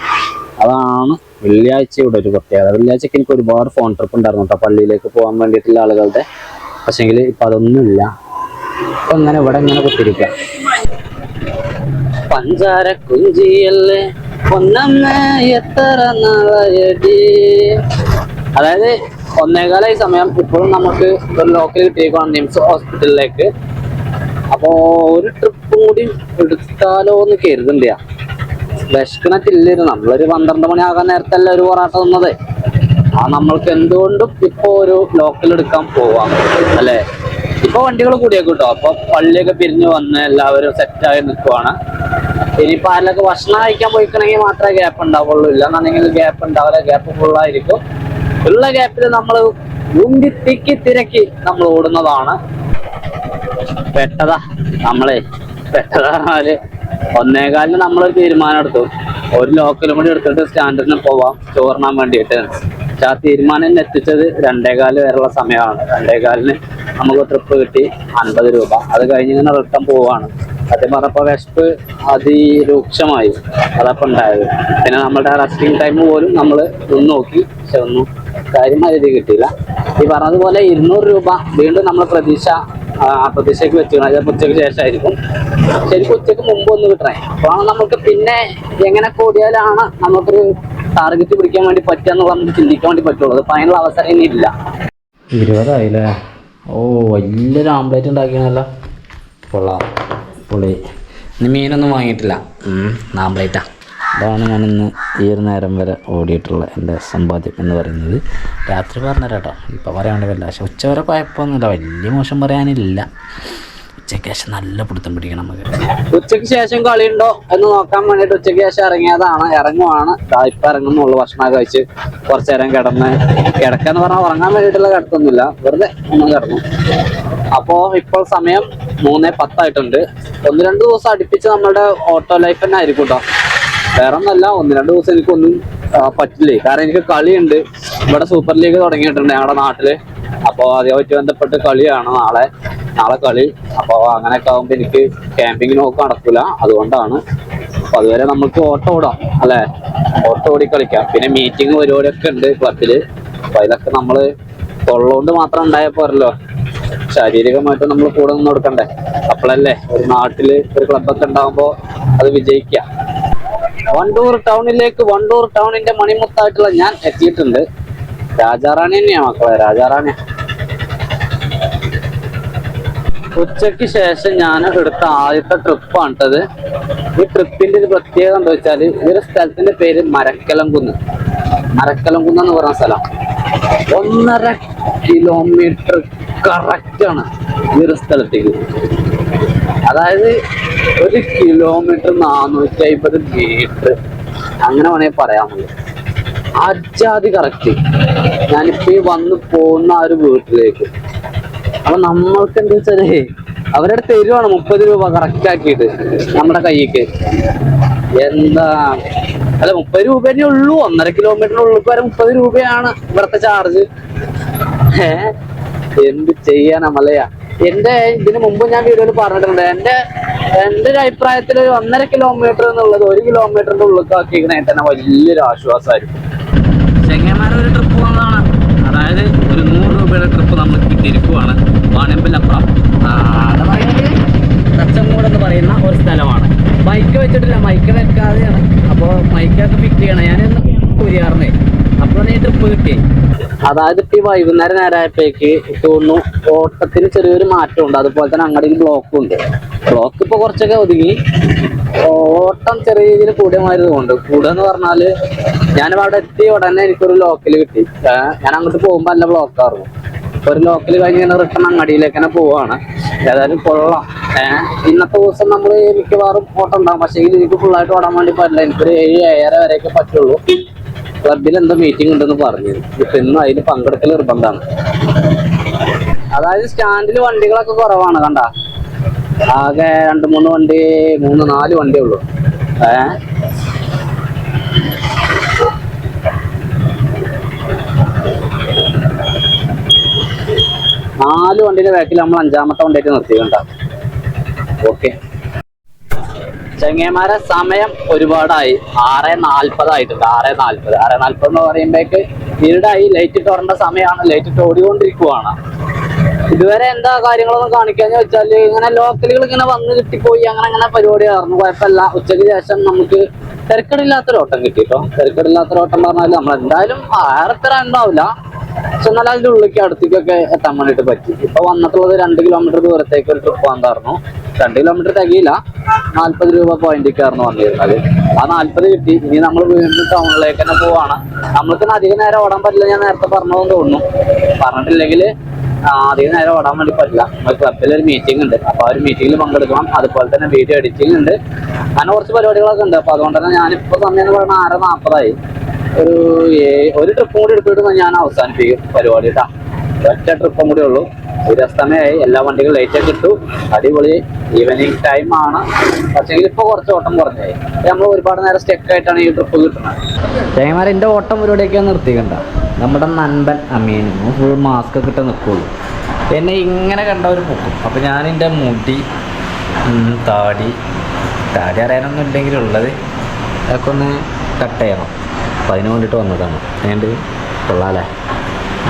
S1: അതാണ് വെള്ളിയാഴ്ചയുടെ ഒരു പ്രത്യേകത. വെള്ളിയാഴ്ചക്ക് എനിക്ക് ഒരുപാട് ഫോൺ ട്രിപ്പ് ഉണ്ടായിരുന്നു കേട്ടോ. പള്ളിയിലേക്ക് പോകാൻ വേണ്ടിയിട്ടുള്ള ആളുകളുടെ. പക്ഷെങ്കിൽ ഇപ്പൊ അതൊന്നുമില്ല. ഇങ്ങനെ ഇവിടെ ഇങ്ങനെ കുത്തിരിക്കാം പഞ്ചാര കുഞ്ചിയല്ലേ? ഒന്നമ്മേ എത്ര നാളയടി? അതായത് ഒന്നേകാലായി സമയം ഇപ്പോഴും നമുക്ക് ഒരു ലോക്കൽ കിട്ടിയേക്കാണ് നിംസ് ഹോസ്പിറ്റലിലേക്ക് അപ്പോ ഒരു ട്രിപ്പ് കൂടി എടുത്താലോ എന്ന് കരുതണ്ട വിശക്കണത്തില്ലായിരുന്നു നമ്മളൊരു പന്ത്രണ്ട് മണിയാകാൻ നേരത്തല്ല ഒരു പൊറാട്ട തന്നത്. ആ നമ്മൾക്ക് എന്തുകൊണ്ടും ഇപ്പോ ഒരു ലോക്കൽ എടുക്കാൻ പോവാം. അല്ലേ? ഇപ്പൊ വണ്ടികൾ കൂടിയൊക്കെ കിട്ടും അപ്പൊ പള്ളിയൊക്കെ പിരിഞ്ഞു വന്ന് എല്ലാവരും സെറ്റായി നിൽക്കുവാണ് ഇനിയിപ്പോ ആരിലൊക്കെ ഭക്ഷണം കഴിക്കാൻ പോയിക്കണമെങ്കിൽ മാത്രമേ ഗ്യാപ്പ് ഉണ്ടാവുള്ളൂ. ഇല്ലാന്നുണ്ടെങ്കിൽ ഗ്യാപ്പ് ഉണ്ടാവില്ല. ഗ്യാപ്പ് ഫുള്ളായിരിക്കും ഉള്ള ഗ്യാപ്പിൽ നമ്മൾ ഉന്തി തിക്കി തിരക്കി നമ്മൾ ഓടുന്നതാണ്. പെട്ടതാ. നമ്മളെ പെട്ടതാ ഒന്നേകാലിന് നമ്മളൊരു തീരുമാനം എടുത്തു. ഒരു ലോക്കലും കൂടി എടുത്തിട്ട് സ്റ്റാൻഡേർഡിന് പോവാം. ചോറിനാൻ വേണ്ടിയിട്ട്. പക്ഷെ ആ തീരുമാനം എത്തിച്ചത് രണ്ടേകാൽ വരെയുള്ള സമയമാണ്. രണ്ടേകാലിന് നമുക്ക് ട്രിപ്പ് കിട്ടി അൻപത് രൂപ. അത് കഴിഞ്ഞ് ഇങ്ങനെ റിട്ടേൺ പോവാണ്. സത്യം പറഞ്ഞപ്പോൾ വിശപ്പ് അതിരൂക്ഷമായി. അതപ്പം ഉണ്ടായത്. പിന്നെ നമ്മുടെ റെസ്റ്റിംഗ് ടൈം പോലും നമ്മൾ ഒന്ന് നോക്കി. പക്ഷെ ഒന്നും കാര്യമായ രീതി കിട്ടിയില്ല. ഈ പറഞ്ഞതുപോലെ ഇരുന്നൂറ് രൂപ വീണ്ടും നമ്മൾ പ്രതീക്ഷ പ്രതീക്ഷയ്ക്ക് വെച്ചിരിക്കണം അത് ഉച്ചയ്ക്ക് ശേഷമായിരിക്കും. ശരിക്കും ഉച്ചയ്ക്ക് മുമ്പ് ഒന്ന് കിട്ടണേ അപ്പോഴാണ് നമുക്ക് പിന്നെ എങ്ങനെ കൂടിയാലാണ് നമുക്കൊരു ടാർഗറ്റ് പിടിക്കാൻ വേണ്ടി പറ്റുക എന്നുള്ളത് നമുക്ക് ചിന്തിക്കാൻ വേണ്ടി പറ്റുള്ളൂ. ഫൈനൽ അതിനുള്ള അവസരം ഇനി ഇല്ല
S2: ഇരുപതായില്ലേ? ഓ വലിയൊരു ആംപ്ലേറ്റ് ഉണ്ടാക്കിയാണല്ലോ. കൊള്ളാം. പുളി. ഇനി മീനൊന്നും വാങ്ങിയിട്ടില്ല. ആംപ്ലേറ്റാ അതാണ് ഞാൻ ഇന്ന് ഈ ഒരു നേരം വരെ ഓടിയിട്ടുള്ള എന്റെ സമ്പാദ്യം എന്ന് പറയുന്നത് രാത്രി പറഞ്ഞുതരാം കേട്ടോ. ഇപ്പോൾ പറയാണ്ട് വല്ല പക്ഷേ ഉച്ച വരെ കുഴപ്പമൊന്നുമില്ല. വലിയ മോശം പറയാനില്ല. ഉച്ചയ്ക്ക് ശേഷം നല്ല പിടുത്തം പിടിക്കണം നമുക്ക്.
S1: ഉച്ചയ്ക്ക് ശേഷം കളിയുണ്ടോ എന്ന് നോക്കാൻ വേണ്ടിയിട്ട് ഉച്ചയ്ക്ക് ശേഷം ഇറങ്ങിയതാണ്. ഇറങ്ങുവാണ്. ഇപ്പം ഇപ്പൊ ഇറങ്ങുന്നുള്ളൂ ഭക്ഷണം കഴിച്ച് കുറച്ചു നേരം കിടന്ന് കിടക്കാന്ന് പറഞ്ഞാൽ ഉറങ്ങാൻ വേണ്ടിയിട്ടുള്ള കിടത്തൊന്നുമില്ല. വെറുതെ ഒന്ന് കിടന്നു. അപ്പോൾ ഇപ്പോൾ സമയം മൂന്നേ പത്തായിട്ടുണ്ട്. ഒന്ന് രണ്ട് ദിവസം അടുപ്പിച്ച് നമ്മുടെ ഓട്ടോ ലൈഫ് തന്നെ ആയിരിക്കും കേട്ടോ. വേറെ ഒന്നല്ല ഒന്ന് രണ്ട് ദിവസം എനിക്കൊന്നും പറ്റില്ലേ? കാരണം എനിക്ക് കളിയുണ്ട്. ഇവിടെ സൂപ്പർ ലീഗ് തുടങ്ങിയിട്ടുണ്ട് ഞങ്ങളുടെ നാട്ടിൽ. അപ്പോൾ അതുമായിട്ട് ബന്ധപ്പെട്ട് കളിയാണ് നാളെ. നാളെ കളി. അപ്പോൾ അങ്ങനെയൊക്കെ ആകുമ്പോൾ എനിക്ക് ക്യാമ്പിങ്ങിന് ഒക്കെ നടക്കില്ല അതുകൊണ്ടാണ്. അപ്പൊ അതുവരെ നമുക്ക് ഓട്ടോ ഓടാം അല്ലെ? ഓട്ടോ ഓടി കളിക്കാം. പിന്നെ മീറ്റിംഗ് പരിപാടിയൊക്കെ ഉണ്ട് ക്ലബിൽ അപ്പൊ അതിലൊക്കെ നമ്മൾ തൊള്ളോണ്ട് മാത്രം ഉണ്ടായ പോരല്ലോ. ശാരീരികമായിട്ട് നമ്മൾ കൂടെ നിന്ന് കൊടുക്കണ്ടേ? അപ്പോഴല്ലേ ഒരു നാട്ടിൽ ഒരു ക്ലബൊക്കെ ഉണ്ടാകുമ്പോൾ അത് വിജയിക്കാം. വണ്ടൂർ ടൗണിലേക്ക് വണ്ടൂർ ടൗണിന്റെ മണിമുത്തായിട്ടുള്ള ഞാൻ എത്തിയിട്ടുണ്ട്. രാജാറാണി തന്നെയാ മക്കളെ രാജാറാണി. ഉച്ചയ്ക്ക് ശേഷം ഞാൻ എടുത്ത ആദ്യത്തെ ട്രിപ്പാണിട്ടത് ഈ ട്രിപ്പിന്റെ ഒരു പ്രത്യേകത എന്താ വെച്ചാൽ ഈ ഒരു സ്ഥലത്തിന്റെ പേര് മരക്കലം കുന്ന് മരക്കലം കുന്ന് എന്ന് പറഞ്ഞ സ്ഥലം. ഒന്നര കിലോമീറ്റർ കറക്റ്റ് ആണ് ഈ ഒരു സ്ഥലത്തേക്ക്. അതായത് ഒരു കിലോമീറ്റർ നാനൂറ്റി അമ്പത് മീറ്റർ അങ്ങനെ വേണമെങ്കിൽ പറയാൻ മതി അജാതി കറക്റ്റ് ഞാനിപ്പോ ഈ വന്ന് പോകുന്ന ആ ഒരു വീട്ടിലേക്ക്. അപ്പൊ നമ്മൾക്ക് എന്താ വെച്ചാലേ അവരുടെ തരുവാണ് മുപ്പത് രൂപ കറക്റ്റ് ആക്കിയിട്ട് നമ്മുടെ കൈക്ക് എന്താ? അല്ല മുപ്പത് രൂപ തന്നെ ഉള്ളൂ. ഒന്നര കിലോമീറ്ററിനുള്ളിൽ വരെ മുപ്പത് രൂപയാണ് ഇവിടുത്തെ ചാർജ് ഏ? എന്ത് ചെയ്യാനാ മലയാ? എന്റെ ഇതിനു മുമ്പ് ഞാൻ വീഡിയോയിൽ പറഞ്ഞിട്ടുണ്ട്. എന്റെ എന്റെ ഒരു അഭിപ്രായത്തിൽ ഒരു ഒന്നര കിലോമീറ്റർ എന്നുള്ളത് ഒരു കിലോമീറ്ററിന്റെ ഉള്ളിൽ ആക്കിക്കണേ തന്നെ വലിയൊരു ആശ്വാസമായിരിക്കും ചെങ്ങന്മാരെ ഒരു ട്രിപ്പ് വന്നതാണ്. അതായത് ഒരു നൂറ് രൂപയുടെ ട്രിപ്പ് നമ്മൾ കിട്ടിയിരിക്കുവാണ്. വാണിയമ്പലപ്പുറം തച്ചമൂട് എന്ന് പറയുന്ന ഒരു സ്ഥലമാണ്. മൈക്ക് വെച്ചിട്ടില്ല മൈക്ക് വെക്കാതെയാണ്. അപ്പോൾ മൈക്കൊക്കെ ഫിറ്റ് ചെയ്യണം. ഞാൻ കുരിയാറിനെ അപ്പോഴാണ് ഈ ട്രിപ്പ് കിട്ടി. അതായത് ഇപ്പൊ ഈ വൈകുന്നേരം നേരമായപ്പോഴേക്ക് തോന്നുന്നു ഓട്ടത്തിന് ചെറിയൊരു മാറ്റമുണ്ട്. അതുപോലെ തന്നെ അങ്ങടിയിൽ ബ്ലോക്കും ഉണ്ട്. ബ്ലോക്ക് ഇപ്പൊ കുറച്ചൊക്കെ ഒതുങ്ങി. ഓട്ടം ചെറിയ രീതിയിൽ കൂടിയ മാതിരി തോന്നുന്നുണ്ട് കൂടുക എന്ന് പറഞ്ഞാൽ ഞാൻ അവിടെ എത്തിയ ഉടനെ എനിക്കൊരു ലോക്കൽ കിട്ടി. ഞാൻ അങ്ങോട്ട് പോകുമ്പോ നല്ല ബ്ലോക്ക് ആയിരുന്നു. ഇപ്പൊ ഒരു ലോക്കൽ കഴിഞ്ഞ് ഇങ്ങനെ റിട്ടേൺ അങ്ങടിയിലേക്ക് തന്നെ പോവാണ്. ഏതായാലും കൊള്ളാം. ഇന്നത്തെ ദിവസം നമ്മൾ മിക്കവാറും ഓട്ടം ഉണ്ടാകും പക്ഷേ എനിക്ക് ഫുള്ളായിട്ട് ഓടാൻ വേണ്ടി പറ്റില്ല. എനിക്കൊരു ഏഴ് ഏഴര വരെയൊക്കെ പറ്റുള്ളൂ. ക്ലബിൽ എന്തോ മീറ്റിംഗ് ഉണ്ടെന്ന് പറഞ്ഞു. ഇപ്പൊ ഇന്നും അതിൽ പങ്കെടുക്കൽ നിർബന്ധമാണ്. അതായത് സ്റ്റാൻഡിൽ വണ്ടികളൊക്കെ കുറവാണ് കണ്ട? ആകെ രണ്ട് മൂന്ന് വണ്ടി മൂന്ന് നാല് വണ്ടിയേ ഉള്ളൂ. ഏ നാല് വണ്ടിയുടെ ബാക്കിൽ നമ്മൾ അഞ്ചാമത്തെ വണ്ടിയായിട്ട് നിർത്തിയിട്ടുണ്ടാവും ഓക്കെ ചെങ്ങന്മാരെ സമയം ഒരുപാടായി. ആറ് നാൽപ്പതായിട്ടുണ്ട് ആറ് നാൽപ്പത് ആറ് നാൽപ്പത് എന്ന് പറയുമ്പോഴേക്ക് ഇരുടായി. ലൈറ്റ് ഇട്ട് ഓടേണ്ട സമയമാണ്. ലൈറ്റ് ഇട്ട് ഓടിക്കൊണ്ടിരിക്കുവാണ്. ഇതുവരെ എന്താ കാര്യങ്ങളൊന്നും കാണിക്കാന്ന് വെച്ചാൽ ഇങ്ങനെ ലോക്കലുകൾ ഇങ്ങനെ വന്ന് കിട്ടിപ്പോയി. അങ്ങനെ അങ്ങനെ പരിപാടി ആയിരുന്നു. കുഴപ്പമില്ല. ഉച്ചയ്ക്ക് ശേഷം നമുക്ക് തിരക്കടില്ലാത്തൊരു ഓട്ടം കിട്ടി. കേട്ടോ തിരക്കടില്ലാത്തൊരു ഓട്ടം പറഞ്ഞാൽ നമ്മൾ എന്തായാലും ആറത്ര ഉണ്ടാവില്ല. പക്ഷെ അതിന്റെ ഉള്ളിലേക്ക് അടുത്തേക്കൊക്കെ എത്താൻ വേണ്ടിട്ട് പറ്റി. ഇപ്പൊ വന്നിട്ടുള്ളത് രണ്ട് കിലോമീറ്റർ ദൂരത്തേക്ക് ഒരു ട്രിപ്പ് വന്നായിരുന്നു രണ്ട് കിലോമീറ്റർ തികയില്ല. നാല്പത് രൂപ പോയിന്റിലേക്കായിരുന്നു വന്നിരുന്നത്. ആ നാല്പത് കിട്ടി. ഇനി നമ്മൾ വീണ്ടും ടൗണിലേക്ക് തന്നെ പോവാണ്. നമ്മൾക്ക് അധിക നേരം ഓടാൻ പറ്റില്ല ഞാൻ നേരത്തെ പറഞ്ഞതെന്ന് തോന്നുന്നു. പറഞ്ഞിട്ടില്ലെങ്കിൽ അധികം നേരം ഓടാൻ വേണ്ടി പറ്റില്ല. നമ്മുടെ ക്ലബിൽ ഒരു മീറ്റിംഗ് ഉണ്ട്. അപ്പൊ ആ ഒരു മീറ്റിംഗിൽ പങ്കെടുക്കണം. അതുപോലെ തന്നെ വീഡിയോ എഡിറ്റിംഗ് ഉണ്ട്. അങ്ങനെ കുറച്ച് പരിപാടികളൊക്കെ ഉണ്ട്. അപ്പൊ അതുകൊണ്ട് തന്നെ ഞാനിപ്പോ സമയം എന്ന് ആറ് നാൽപ്പതായി ഒരു ഒരു ട്രിപ്പും കൂടി എടുത്തിട്ട് ഞാൻ അവസാനിപ്പിക്കും പരിപാടി കേട്ടാ ഒറ്റ ട്രിപ്പും കൂടി ഉള്ളൂ. സൂര്യാസ്തമയായി എല്ലാ വണ്ടികളും ലൈറ്റ് ഒക്കെ ഇട്ടു. അടിപൊളി ഈവനിങ് ടൈം ആണ്. പക്ഷേ ഇപ്പൊ കുറച്ച് ഓട്ടം കുറഞ്ഞായി. നമ്മൾ ഒരുപാട് നേരം സ്റ്റെക്ക് ആയിട്ടാണ് ഈ ട്രിപ്പ് കിട്ടുന്നത്. ചേമാരെ ഓട്ടം പരിപാടിയൊക്കെ നിർത്തിക്കണ്ട. നമ്മുടെ നൻപൻ അമീൻ. ഫുൾ മാസ്ക് ഒക്കെ ഇട്ട് നിൽക്കുള്ളൂ എന്നെ ഇങ്ങനെ കണ്ട ഒരു പൊക്കും. അപ്പോൾ ഞാൻ എന്റെ മുടി താടി താടി അറിയാനൊന്നും ഇല്ലെങ്കിൽ ഉള്ളത് അതൊക്കെ ഒന്ന് കട്ട് ചെയ്യണം. അപ്പം അതിന് വേണ്ടിയിട്ട് വന്നതാണ്. അതുകൊണ്ട് കൊള്ളാലേ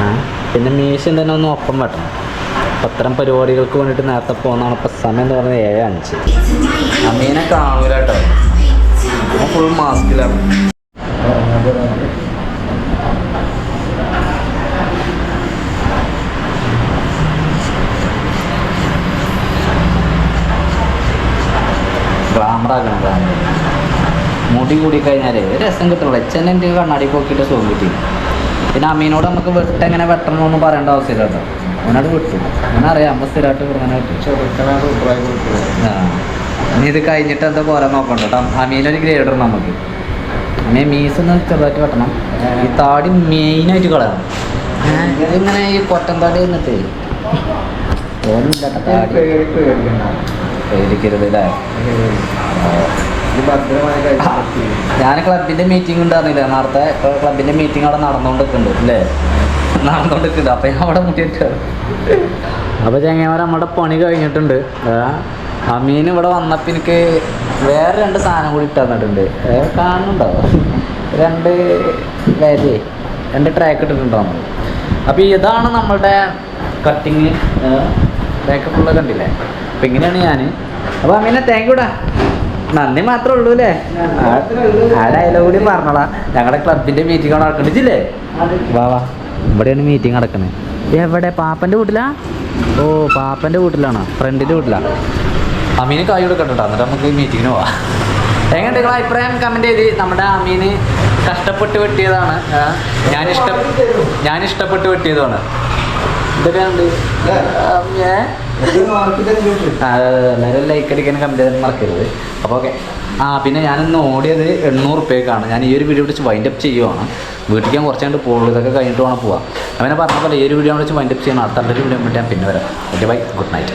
S1: ആ പിന്നെ മീശം തന്നെ ഒന്ന് ഒപ്പം വെട്ടണം. അപ്പം അത്തരം പരിപാടികൾക്ക് വേണ്ടിയിട്ട് നേരത്തെ പോകുന്നതാണ് ഇപ്പം സമയം എന്ന് പറഞ്ഞത് ഏഴ് അഞ്ച്. അമീനെ കാണൂല ഫുൾ മാസ്കിലാണ് ഗ്ലാമറാക്കണം ഗ്ലാമർ മുടി കൂടി കഴിഞ്ഞാലേ രസം കിട്ടുള്ളൂ എച്ചന്നെ എന്റെ കണ്ണാടി പൊക്കിയിട്ട് സുഖം കിട്ടി. പിന്നെ അമ്മീനോട് നമുക്ക് വെട്ടെങ്ങനെ എന്ന് പറയേണ്ട ആവശ്യമില്ല കേട്ടോ. അവനോട് വിട്ടു. അവനറിയാം അമ്മ സ്ഥിരമായിട്ട് അങ്ങനെ വിട്ടു. ആ. ഇനി ഇത് കഴിഞ്ഞിട്ട് എന്താ പോരാൻ നോക്കണ്ട കേട്ടോ. അമീനൊരു ഗ്രേഡർ ഇടണം നമുക്ക്. അമ്മയെ മീസ് ഒന്ന് ചെറുതായിട്ട് വെട്ടണം. ഈ താടി മെയിനായിട്ട് കളയണം. ഇങ്ങനെ ഈ കൊട്ടൻ താടി എന്നിട്ട് ഓനില്ല താടി. പേടിക്കരുത് അല്ലേ ഞാൻ ക്ലബിന്റെ മീറ്റിംഗ് ഉണ്ടായിരുന്നില്ല. നേരത്തെ ക്ലബിന്റെ മീറ്റിംഗ് അവിടെ നടന്നുകൊണ്ടിരിക്കുന്നുണ്ട് അല്ലേ നടന്നുകൊണ്ടിരിക്കുന്നുണ്ട് അപ്പൊ ഞാൻ അവിടെ മുട്ടിയിട്ട് അപ്പൊ ചെങ്ങന്മാർ നമ്മുടെ പണി കഴിഞ്ഞിട്ടുണ്ട്. അമീൻ ഇവിടെ വന്നപ്പോ എനിക്ക് വേറെ രണ്ട് സാധനം കൂടി ഇട്ട് തന്നിട്ടുണ്ട്. കാണുന്നുണ്ടോ? രണ്ട് വേരെ രണ്ട് ട്രാക്ക് ഇട്ടിട്ടുണ്ടോ? അപ്പൊ ഇതാണ് നമ്മളുടെ കട്ടിങ് ട്രാക്ക് ഫുള്ള് കണ്ടില്ലേ? അപ്പൊ ഇങ്ങനെയാണ് ഞാൻ അപ്പൊ അമീനെ താങ്ക് യൂടാ നന്ദി മാത്രമേ ഉള്ളൂ അല്ലേ? ആ ഡയലോഗ് കൂടി പറഞ്ഞോളാം. ഞങ്ങളുടെ ക്ലബിന്റെ മീറ്റിംഗ് നടക്കണില്ലേ വാ വാ. ഇവിടെയാണ് മീറ്റിംഗ് നടക്കുന്നത് എവിടെ? പാപ്പന്റെ വീട്ടിലാ? ഓ പാപ്പന്റെ വീട്ടിലാണോ. ഫ്രണ്ടിന്റെ വീട്ടിലാ. അമീന് കൈ കൊടുക്കട്ടോ എന്നിട്ട് നമുക്ക് മീറ്റിങ്ങിന് പോവാം. എങ്ങനെ നിങ്ങളെ അഭിപ്രായം? കമന്റ് ചെയ്ത്. നമ്മുടെ അമീന് കഷ്ടപ്പെട്ട് വെട്ടിയതാണ്. ഞാൻ ഇഷ്ടം ഞാൻ ഇഷ്ടപ്പെട്ട് വെട്ടിയതാണ് ഇതൊക്കെയുണ്ട് എല്ലാവരും ലൈക്ക് അടിക്കാൻ ചെയ്യാൻ മറക്കരുത്. അപ്പോൾ ഓക്കെ ആ പിന്നെ ഞാനിന്ന് ഓടിയത് എണ്ണൂറ് റുപ്യക്കാണ് ഞാൻ ഈ ഒരു വീഡിയോ വിളിച്ച് വൈൻഡ് അപ്പ് ചെയ്യുവാണ്. വീട്ടിൽ ഞാൻ കുറച്ച് കണ്ട് പോകുള്ളൂ ഇതൊക്കെ കഴിഞ്ഞിട്ട് വേണം പോവാം അങ്ങനെ പറഞ്ഞ പോലെ ഈ ഒരു വീഡിയോ വിളിച്ച് വൈൻഡ് അപ്പ് ചെയ്യണം. അടുത്ത വീഡിയോ വേണ്ടി ഞാൻ പിന്നെ വരാം. Okay bye good night